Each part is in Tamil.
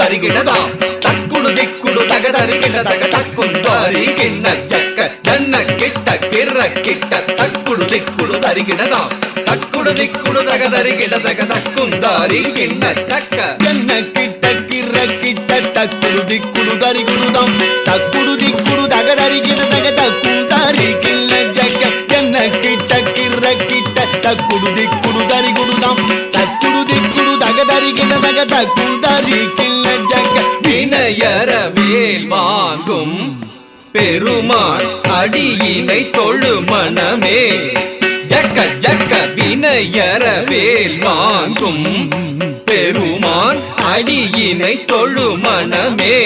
தருகிடதாம் தக்குடு திக்குடு தக தக்கும் தாரி தக தக்கும் தாரி கிண்ண தக்க என்ன கிட்ட கிற கிட்ட தக்குடு தக தக்கும் கிள்ள கிட்ட கிற கிட்ட தக தக்கும் கிள்ள வினயர வாங்கும் பெருமான் அடியினை தொழு மனமே. ஜக்க ஜக்க வினயர வேல் வாங்கும் பெருமான் அடியினை தொழு மனமே.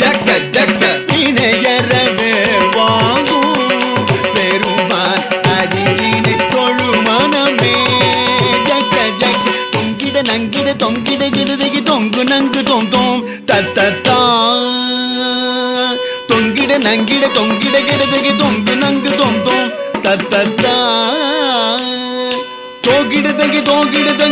ஜக்க ஜக்க இணையறவே வாங்கும் பெருமான் அடியினை தொழு மனமே. ஜக்க ஜக்க தொங்கிட நங்கிட தொங்கிட கிடுதகி தொங்கு நங்கு தொங்கும். தோம் தத்தத்தா தொங்கிட நங்கிட தொங்கிட கிடுதகி தொங்கு நங்கு தொம் தத்தத்தா தோகிடதகி தோகிடதங்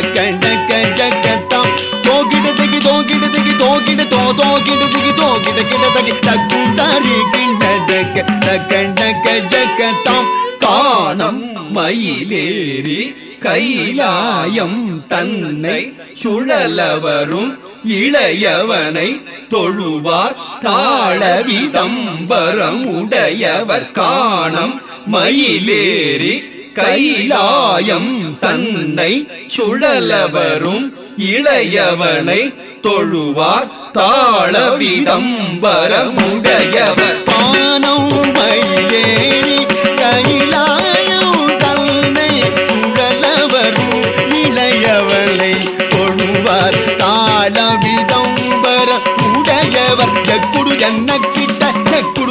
ஜக தக்கண்டக்க ஜகத்தாம் தோகிடதகி தோகிடதகி தோகிட தோ தோகிடதகி தோகிட காணம் மயிலேறி கைலாயம் தன்னை சுழலவரும் இளையவனை தொழுவார் தாழ உடையவர். காணம் மயிலேறி கைலாயம் தன்னை சுழலவரும் இளையவனை தொழுவார் தாளவிடம் வரமுடையவர் பானம் மயிலேறி கைலாயம் தன்னை சுழலவரும் இளையவளை தொழுவார் தாள விதம்பர உடையவர் செக்குடு என்ன கிட்ட செக்குடு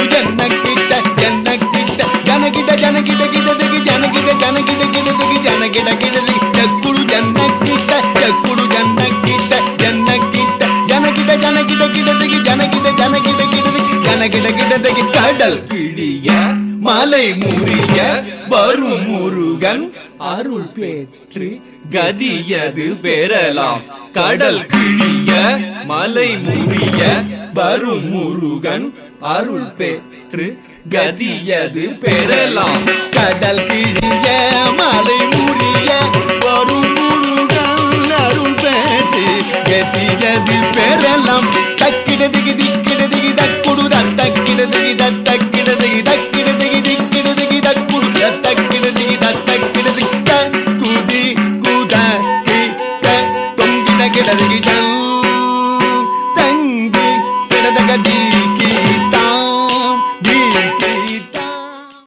கிட்ட ஜனகிட ஜனகிட கிடதுக்கு ஜனகிட ஜனகிட கிடதுக்கு ஜனகிட கிடதுக்கு செக்குடு என்ன கிட்ட செக்குடு என்ன கிட்ட என்ன கிட்ட ஜனகிட ஜனகிட கிடதுக்கு ஜனகிட ஜனகிட கிடதுக்கு ஜனகிட கிடதுக்கு கடல் கிழிய மலை முறிய வரும் முருகன் அருள் பெற்று கதியது பெறலாம். கடல் கிழிய மலை முறிய வரும் முருகன் அருள் பெற்று கதியது பெறலாம். கடல் கிழிய மலை முடிய வரும் குருடன் அருள் பெற்று கதியது பெறலாம். தக்கிட திகி திக்கிட திகி தக்குடு தக்கிட திகி தக்கிட திகி தக்கிட திகி திக்கிட திகி தக்குடு தக்கிட திகி தக்கிட திகி தக்குதி குத தொங்கிட கிட திகி தங்கி கிடதகதி